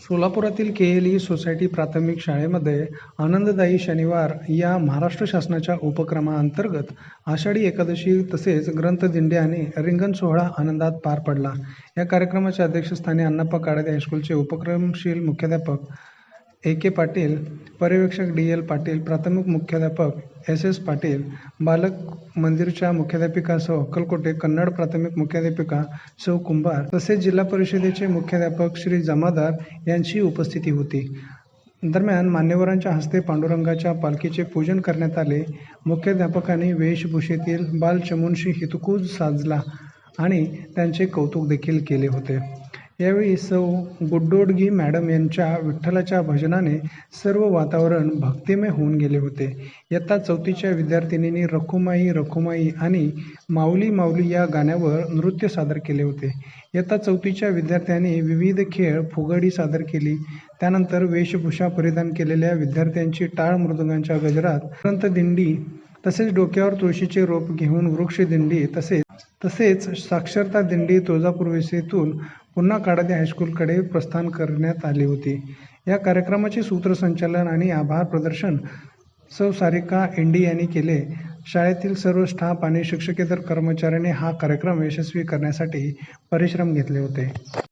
सोलापुरातील K L E society प्राथमिक शाळेमध्ये आनंददायी शनिवार या महाराष्ट्र शासनाच्या उपक्रमाअंतर्गत आषाढी एकादशी तसेच ग्रंथदिंड्याने रिंगण सोहळा आनंदात पार पडला. या कार्यक्रमाच्या अध्यक्षस्थानी अण्णाप्पा काळदे हायस्कूलचे उपक्रमशील मुख्याध्यापक ए के पाटील पर्यवेक्षक डी एल पाटील प्राथमिक मुख्याध्यापक एस एस पाटील बालक मंदिरच्या मुख्याध्यापिका सौ अक्कलकोटे कन्नड प्राथमिक मुख्याध्यापिका सौ कुंभार तसेच जिल्हा परिषदेचे मुख्याध्यापक श्री जमादार यांची उपस्थिती होती. दरम्यान मान्यवरांच्या हस्ते पांडुरंगाच्या पालखीचे पूजन करण्यात आले. मुख्याध्यापकांनी वेशभूषेतील बालचमूंशी हितकूज साजला आणि त्यांचे कौतुक देखील केले होते. यावेळी सौ गुड्डोडगी मॅडम यांच्या विठ्ठलाच्या भजनाने सर्व वातावरण भक्तिमय होऊन गेले होते. इयत्ता चौथीच्या विद्यार्थिनींनी रखुमाई रखुमाई आणि माऊली माऊली या गाण्यावर नृत्य सादर केले होते. इयत्ता चौथीच्या विद्यार्थ्यांनी विविध खेळ फुगडी सादर केली. त्यानंतर वेशभूषा परिधान केलेल्या विद्यार्थ्यांची टाळ मृदुंगांच्या गजरात ग्रंथदिंडी तसेच डोक्यावर तुळशीचे रोप घेऊन वृक्षदिंडी तसेच तसेच साक्षरता दिंडी तुळजापूर वेसेतून पुन्हा काळदे हायस्कूलकडे प्रस्थान करण्यात आली होती. या कार्यक्रमाचे सूत्रसंचालन आणि आभार प्रदर्शन सौ सारिका इंडी यांनी केले. शाळेतील सर्व स्टाफ आणि शिक्षकेतर कर्मचाऱ्यांनी हा कार्यक्रम यशस्वी करण्यासाठी परिश्रम घेतले होते.